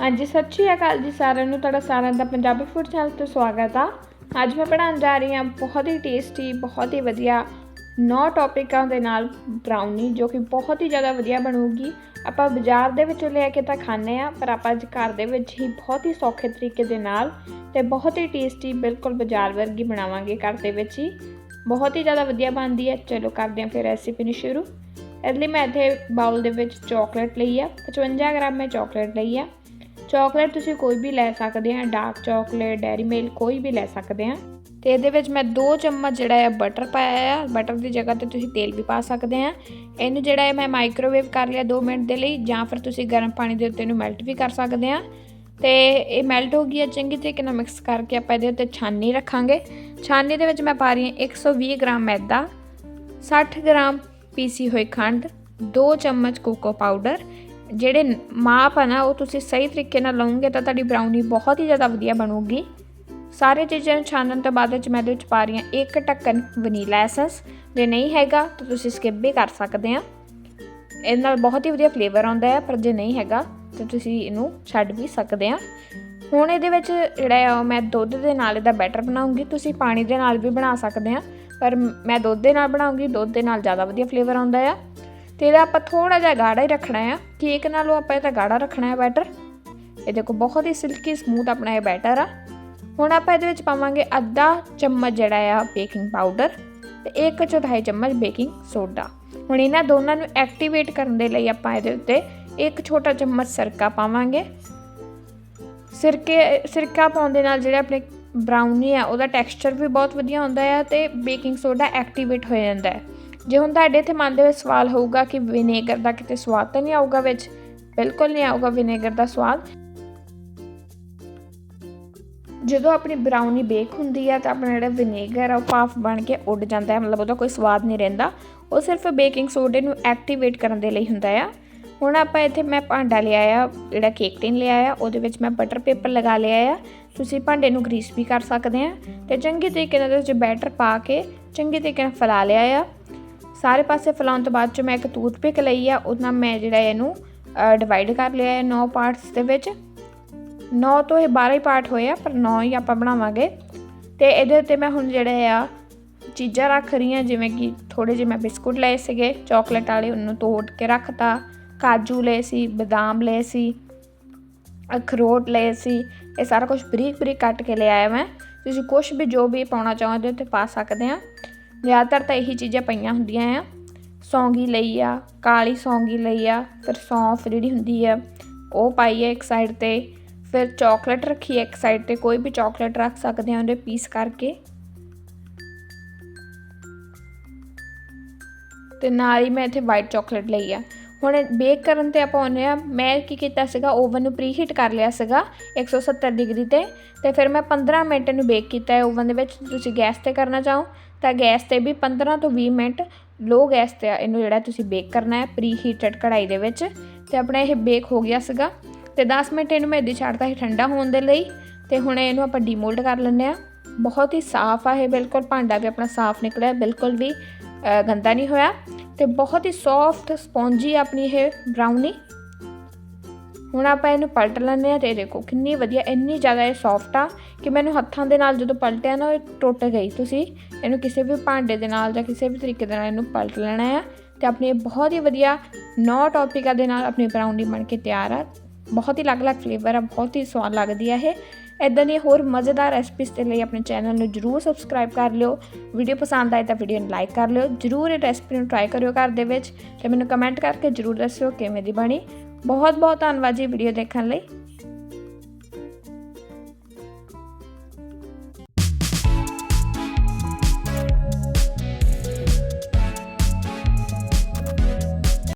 ਹਾਂਜੀ, ਸਤਿ ਸ਼੍ਰੀ ਅਕਾਲ ਜੀ ਸਾਰਿਆਂ ਨੂੰ। ਤੁਹਾਡਾ ਸਾਰਿਆਂ ਦਾ ਪੰਜਾਬੀ ਫੂਡ ਚੈਨਲ ਤੇ ਸਵਾਗਤ ਆ। ਅੱਜ ਮੈਂ ਬਣਾਉਣ ਜਾ ਰਹੀ ਹਾਂ ਬਹੁਤ ਹੀ ਟੇਸਟੀ ਬਹੁਤ ਹੀ ਵਧੀਆ ਨੌ ਟੌਪਿਕਾਂ ਦੇ ਨਾਲ ਬ੍ਰਾਊਨੀ ਜੋ ਕਿ ਬਹੁਤ ਹੀ ਜ਼ਿਆਦਾ ਵਧੀਆ ਬਣੂਗੀ। ਆਪਾਂ ਬਾਜ਼ਾਰ ਦੇ ਵਿੱਚੋਂ ਲੈ ਕੇ ਤਾਂ ਖਾਂਦੇ ਆ ਪਰ ਆਪਾਂ ਅੱਜ ਘਰ ਦੇ ਵਿੱਚ ਹੀ ਬਹੁਤ ਹੀ ਸੌਖੇ ਤਰੀਕੇ ਦੇ ਨਾਲ ਤੇ ਬਹੁਤ ਹੀ ਟੇਸਟੀ ਬਿਲਕੁਲ ਬਾਜ਼ਾਰ ਵਰਗੀ ਬਣਾਵਾਂਗੇ ਘਰ ਦੇ ਵਿੱਚ ਹੀ। ਬਹੁਤ ਹੀ ਜ਼ਿਆਦਾ ਵਧੀਆ ਬਣਦੀ ਹੈ। ਚਲੋ ਕਰਦੇ ਹਾਂ ਫਿਰ ਰੈਸਿਪੀ ਨੂੰ ਸ਼ੁਰੂ। ਇਸ ਲਈ ਮੈਂ ਇੱਥੇ ਬਾਉਲ ਦੇ ਵਿੱਚ ਚਾਕਲੇਟ ਲਈ ਆ 55 ਗ੍ਰਾਮ ਮੈਂ ਚਾਕਲੇਟ ਲਈ ਆ। ਚਾਕਲੇਟ ਤੁਸੀਂ ਕੋਈ ਵੀ ਲੈ ਸਕਦੇ ਆ ਡਾਰਕ ਚਾਕਲੇਟ ਡੈਰੀ ਮਿਲਕ ਕੋਈ ਵੀ ਲੈ ਸਕਦੇ ਆ। ਤੇ ਇਹਦੇ ਵਿੱਚ ਮੈਂ 2 ਚਮਚ ਜਿਹੜਾ ਹੈ ਬਟਰ ਪਾਇਆ ਆ। ਬਟਰ ਦੀ ਜਗ੍ਹਾ ਤੇ ਤੁਸੀਂ ਤੇਲ ਵੀ ਪਾ ਸਕਦੇ ਆ। ਇਹਨੂੰ ਜਿਹੜਾ ਹੈ ਮੈਂ ਮਾਈਕ੍ਰੋਵੇਵ ਕਰ ਲਿਆ 2 ਮਿੰਟ ਦੇ ਲਈ, ਜਾਂ ਫਿਰ ਤੁਸੀਂ ਗਰਮ ਪਾਣੀ ਦੇ ਉੱਤੇ ਇਹਨੂੰ ਮੈਲਟ ਵੀ ਕਰ ਸਕਦੇ ਆ। ਤੇ ਇਹ ਮੈਲਟ ਹੋ ਗਈ ਗਿਆ ਚੰਗੀ ਤਰੀਕੇ ਨਾਲ ਮਿਕਸ ਕਰਕੇ ਆਪਾਂ ਇਹਦੇ ਉੱਤੇ ਛਾਨੀ ਰੱਖਾਂਗੇ। ਛਾਨੀ ਦੇ ਵਿੱਚ ਮੈਂ ਪਾ ਰਹੀ ਹਾਂ 120 ਗ੍ਰਾਮ ਮੈਦਾ 60 ਗ੍ਰਾਮ ਪੀਸੀ ਹੋਈ ਖੰਡ 2 ਚਮਚ ਕੋਕੋ ਪਾਊਡਰ ਜਿਹੜੇ ਮਾਪ ਆ ਨਾ, ਉਹ ਤੁਸੀਂ ਸਹੀ ਤਰੀਕੇ ਨਾਲ ਲਾਉਂਗੇ ਤਾਂ ਤੁਹਾਡੀ ਬ੍ਰਾਊਨੀ ਬਹੁਤ ਹੀ ਜ਼ਿਆਦਾ ਵਧੀਆ ਬਣੂਗੀ। ਸਾਰੇ ਚੀਜ਼ਾਂ ਨੂੰ ਛਾਣਨ ਤੋਂ ਬਾਅਦ ਵਿੱਚ ਮੈਂ ਇਹਦੇ ਵਿੱਚ ਪਾ ਰਹੀ ਹਾਂ ਇੱਕ ਢੱਕਣ ਵਨੀਲਾ ਐਸੈਂਸ। ਜੇ ਨਹੀਂ ਹੈਗਾ ਤਾਂ ਤੁਸੀਂ ਸਕਿਪ ਵੀ ਕਰ ਸਕਦੇ ਆ। ਇਹਦੇ ਨਾਲ ਬਹੁਤ ਹੀ ਵਧੀਆ ਫਲੇਵਰ ਆਉਂਦਾ ਹੈ, ਪਰ ਜੇ ਨਹੀਂ ਹੈਗਾ ਤਾਂ ਤੁਸੀਂ ਇਹਨੂੰ ਛੱਡ ਵੀ ਸਕਦੇ ਆ। ਹੁਣ ਇਹਦੇ ਵਿੱਚ ਜਿਹੜਾ ਆ ਉਹ ਮੈਂ ਦੁੱਧ ਦੇ ਨਾਲ ਇਹਦਾ ਬੈਟਰ ਬਣਾਉਂਗੀ। ਤੁਸੀਂ ਪਾਣੀ ਦੇ ਨਾਲ ਵੀ ਬਣਾ ਸਕਦੇ ਆ, ਪਰ ਮੈਂ ਦੁੱਧ ਦੇ ਨਾਲ ਬਣਾਉਂਗੀ, ਦੁੱਧ ਦੇ ਨਾਲ ਜ਼ਿਆਦਾ ਵਧੀਆ ਫਲੇਵਰ ਆਉਂਦਾ ਆ। ਤੇ ਇਹਦਾ ਆਪਾਂ ਥੋੜਾ ਜਿਹਾ ਗਾੜਾ ਹੀ ਰੱਖਣਾ ਆ। ਕੇਕ ਨਾਲੋਂ ਆਪਾਂ ਇਹਦਾ ਗਾੜਾ ਰੱਖਣਾ ਹੈ ਬੈਟਰ। ਇਹ ਦੇਖੋ ਬਹੁਤ ਹੀ ਸਿਲਕੀ ਸਮੂਥ ਆਪਣਾ ਇਹ ਬੈਟਰ ਆ। ਹੁਣ ਆਪਾਂ ਇਹਦੇ ਵਿੱਚ ਪਾਵਾਂਗੇ ਅੱਧਾ ਚਮਚ ਜਿਹੜਾ ਆ ਬੇਕਿੰਗ ਪਾਊਡਰ ਤੇ ਇੱਕ ਚੌਥਾਈ ਚਮਚ ਬੇਕਿੰਗ ਸੋਡਾ। ਹੁਣ ਇਹਨਾਂ ਦੋਨਾਂ ਨੂੰ ਐਕਟੀਵੇਟ ਕਰਨ ਦੇ ਲਈ ਆਪਾਂ ਇਹਦੇ ਉੱਤੇ ਇੱਕ ਛੋਟਾ ਚਮਚ ਸਿਰਕਾ ਪਾਵਾਂਗੇ। ਸਿਰਕੇ, ਸਿਰਕਾ ਪਾਉਣ ਦੇ ਨਾਲ ਜਿਹੜੇ ਆਪਣੇ ਬ੍ਰਾਊਨੀ ਆ, ਉਹਦਾ ਟੈਕਸਚਰ ਵੀ ਬਹੁਤ ਵਧੀਆ ਹੁੰਦਾ ਆ ਤੇ ਬੇਕਿੰਗ ਸੋਡਾ ਐਕਟੀਵੇਟ ਹੋ ਜਾਂਦਾ ਹੈ। ਜੇ ਹੁਣ ਤੁਹਾਡੇ ਇੱਥੇ ਮਨ ਦੇ ਵਿੱਚ ਸਵਾਲ ਹੋਊਗਾ ਕਿ ਵਿਨੇਗਰ ਦਾ ਕਿਤੇ ਸਵਾਦ ਤਾਂ ਨਹੀਂ ਆਊਗਾ ਵਿੱਚ, ਬਿਲਕੁਲ ਨਹੀਂ ਆਊਗਾ ਵਿਨੇਗਰ ਦਾ ਸਵਾਦ। ਜਦੋਂ ਆਪਣੀ ਬਰਾਊਨੀ ਬੇਕ ਹੁੰਦੀ ਆ ਤਾਂ ਆਪਣਾ ਜਿਹੜਾ ਵਿਨੇਗਰ ਆ ਉਹ ਭਾਫ ਬਣ ਕੇ ਉੱਡ ਜਾਂਦਾ ਹੈ, ਮਤਲਬ ਉਹਦਾ ਕੋਈ ਸਵਾਦ ਨਹੀਂ ਰਹਿੰਦਾ। ਉਹ ਸਿਰਫ ਬੇਕਿੰਗ ਸੋਡੇ ਨੂੰ ਐਕਟੀਵੇਟ ਕਰਨ ਦੇ ਲਈ ਹੁੰਦਾ ਆ। ਹੁਣ ਆਪਾਂ ਇੱਥੇ ਮੈਂ ਭਾਂਡਾ ਲਿਆ ਆ ਜਿਹੜਾ ਕੇਕ ਟਿਨ ਲਿਆ ਆ ਉਹਦੇ ਵਿੱਚ ਮੈਂ ਬਟਰ ਪੇਪਰ ਲਗਾ ਲਿਆ ਆ। ਤੁਸੀਂ ਭਾਂਡੇ ਨੂੰ ਗਰੀਸ ਵੀ ਕਰ ਸਕਦੇ ਆ ਤੇ ਚੰਗੇ ਤਰੀਕੇ ਨਾਲ ਉਹਦੇ ਵਿੱਚ ਬੈਟਰ ਪਾ ਕੇ ਚੰਗੇ ਤਰੀਕੇ ਨਾਲ ਫੈਲਾ ਲਿਆ ਆ। ਸਾਰੇ ਪਾਸੇ ਫੈਲਾਉਣ ਤੋਂ ਬਾਅਦ ਚ ਮੈਂ ਇੱਕ ਟੂਥਪਿਕ ਲਈ ਆ ਉਹਨਾਂ ਮੈਂ ਜਿਹੜਾ ਇਹਨੂੰ ਡਿਵਾਈਡ ਕਰ ਲਿਆ ਹੈ 9 ਪਾਰਟਸ ਦੇ ਵਿੱਚ। 9 ਤੋਂ ਇਹ 12 ਹੀ ਪਾਰਟ ਹੋਏ ਆ, ਪਰ 9 ਹੀ ਆਪਾਂ ਬਣਾਵਾਂਗੇ। ਤੇ ਇਹਦੇ ਉੱਤੇ ਮੈਂ ਹੁਣ ਜਿਹੜੇ ਆ, ਚੀਜ਼ਾਂ ਰੱਖ ਰਹੀ ਹਾਂ, ਜਿਵੇਂ ਕਿ ਥੋੜੇ ਜਿਹੇ ਮੈਂ ਬਿਸਕੁਟ ਲਏ ਸੀਗੇ ਚਾਕਲੇਟ ਵਾਲੇ, ਉਹਨੂੰ ਤੋੜ ਕੇ ਰੱਖਤਾ। ਕਾਜੂ ਲਏ ਸੀ, ਬਦਾਮ ਲਏ ਸੀ, ਅਖਰੋਟ ਲਏ ਸੀ, ਇਹ ਸਾਰਾ ਕੁਝ ਬਰੀਕ ਬਰੀਕ ਕੱਟ ਕੇ ਲਿਆਇਆ ਮੈਂ। ਤੁਸੀਂ ਕੁਝ ਵੀ ਜੋ ਵੀ ਪਾਉਣਾ ਚਾਹੋ ਹੋ ਤੇ ਪਾ ਸਕਦੇ ਆ। ਜ਼ਿਆਦਾਤਰ ਤਾਂ ਇਹੀ ਚੀਜ਼ਾਂ ਪਈਆਂ ਹੁੰਦੀਆਂ ਆ। ਸੌਂਗੀ ਲਈ ਆ, ਕਾਲੀ ਸੌਂਗੀ ਲਈ ਆ, ਫਿਰ ਸੌਂਫ ਜਿਹੜੀ ਹੁੰਦੀ ਆ, ਉਹ ਪਾਈ ਹੈ ਇੱਕ ਸਾਈਡ ਤੇ। ਫਿਰ ਚਾਕਲੇਟ ਰੱਖੀ ਹੈ ਇੱਕ ਸਾਈਡ ਤੇ, ਕੋਈ ਵੀ ਚਾਕਲੇਟ ਰੱਖ ਸਕਦੇ ਆ ਉਹਦੇ ਪੀਸ ਕਰਕੇ। ਤੇ ਨਾਲ ਹੀ ਮੈਂ ਇੱਥੇ ਵਾਈਟ ਚਾਕਲੇਟ ਲਈ ਆ। ਹੁਣ ਬੇਕ ਕਰਨ ਤੇ ਆਪਾਂ ਆਉਂਦੇ ਆ ਮੈਂ ਕੀ ਕੀਤਾ ਸੀਗਾ ਓਵਨ ਨੂੰ ਪ੍ਰੀਹੀਟ ਕਰ ਲਿਆ ਸੀਗਾ 170 ਡਿਗਰੀ ਤੇ। ਤੇ ਫਿਰ ਮੈਂ 15 ਮਿੰਟ ਨੂੰ ਬੇਕ ਕੀਤਾ ਹੈ ਓਵਨ ਦੇ ਵਿੱਚ। ਤੁਸੀਂ ਗੈਸ ਤੇ ਕਰਨਾ ਚਾਹੋ ਤਾਂ ਗੈਸ ਤੇ ਵੀ 15 ਤੋਂ 20 ਮਿੰਟ ਲੋ ਗੈਸ ਤੇ ਇਹਨੂੰ ਜਿਹੜਾ ਤੁਸੀਂ ਬੇਕ ਕਰਨਾ ਹੈ ਪ੍ਰੀਹੀਟਡ ਕੜਾਈ ਦੇ ਵਿੱਚ। ਤੇ ਆਪਣਾ ਇਹ ਬੇਕ ਹੋ ਗਿਆ ਸੀਗਾ। ਤੇ 10 ਮਿੰਟ ਇਹਨੂੰ ਮੈਂ ਇੱਦਾਂ ਛੱਡਤਾ ਸੀ ਠੰਡਾ ਹੋਣ ਦੇ ਲਈ। ਤੇ ਹੁਣ ਇਹਨੂੰ ਆਪਾਂ ਡੀਮੋਲਡ ਕਰ ਲੈਂਦੇ ਆ ਬਹੁਤ ਹੀ ਸਾਫ਼ ਆ ਇਹ, ਬਿਲਕੁਲ ਭਾਂਡਾ ਵੀ ਆਪਣਾ ਸਾਫ਼ ਨਿਕਲਿਆ, ਬਿਲਕੁਲ ਵੀ। ਗੰਦਾ ਨਹੀਂ ਹੋਇਆ ਤੇ ਬਹੁਤ ਹੀ ਸੌਫਟ ਸਪੌਂਜੀ ਆਪਣੀ ਇਹ ਬ੍ਰਾਊਨੀ ਹੁਣ ਆਪਾਂ ਇਹਨੂੰ ਪਲਟ ਲੈਂਦੇ ਆ ਤੇ ਦੇਖੋ ਕਿੰਨੀ ਵਧੀਆ, ਇੰਨੀ ਜ਼ਿਆਦਾ ਇਹ ਸੌਫਟ ਆ ਕਿ ਮੈਨੂੰ ਹੱਥਾਂ ਦੇ ਨਾਲ ਜਦੋਂ ਪਲਟਿਆ ਨਾ, ਇਹ ਟੁੱਟ ਗਈ। ਤੁਸੀਂ ਇਹਨੂੰ ਕਿਸੇ ਵੀ ਭਾਂਡੇ ਦੇ ਨਾਲ ਜਾਂ ਕਿਸੇ ਵੀ ਤਰੀਕੇ ਦੇ ਨਾਲ ਇਹਨੂੰ ਪਲਟ ਲੈਣਾ ਆ ਤੇ ਆਪਣੀ ਇਹ ਬਹੁਤ ਹੀ ਵਧੀਆ ਨੌ ਟੌਪਿਕਾਂ ਦੇ ਨਾਲ ਆਪਣੀ ਬ੍ਰਾਊਨੀ ਬਣ ਕੇ ਤਿਆਰ ਆ। ਬਹੁਤ ਹੀ ਅਲੱਗ-ਅਲੱਗ ਫਲੇਵਰ ਆ, ਬਹੁਤ ਹੀ ਸਵਾਦ ਲੱਗਦੀ ਆ ਇਹ। ਇਦਾਂ ਦੀਆਂ ਹੋਰ ਮਜ਼ੇਦਾਰ ਰੈਸਪੀਜ਼ ਦੇ ਲਈ ਆਪਣੇ ਚੈਨਲ ਨੂੰ ਜਰੂਰ ਸਬਸਕ੍ਰਾਈਬ ਕਰ ਲਿਓ। ਵੀਡੀਓ ਪਸੰਦ ਆਏ ਤਾਂ ਵੀਡੀਓ ਨੂੰ ਲਾਈਕ ਕਰ ਲਿਓ। ਜਰੂਰ ਇਹ ਰੈਸਪੀ ਨੂੰ ਟਰਾਈ ਕਰਿਓ ਘਰ ਦੇ ਵਿੱਚ ਤੇ ਮੈਨੂੰ ਕਮੈਂਟ ਕਰਕੇ ਜਰੂਰ ਦੱਸਿਓ ਕਿਵੇਂ ਦੀ ਬਣੀ। ਬਹੁਤ ਬਹੁਤ ਧੰਨਵਾਦ ਜੀ ਵੀਡੀਓ ਦੇਖਣ ਲਈ।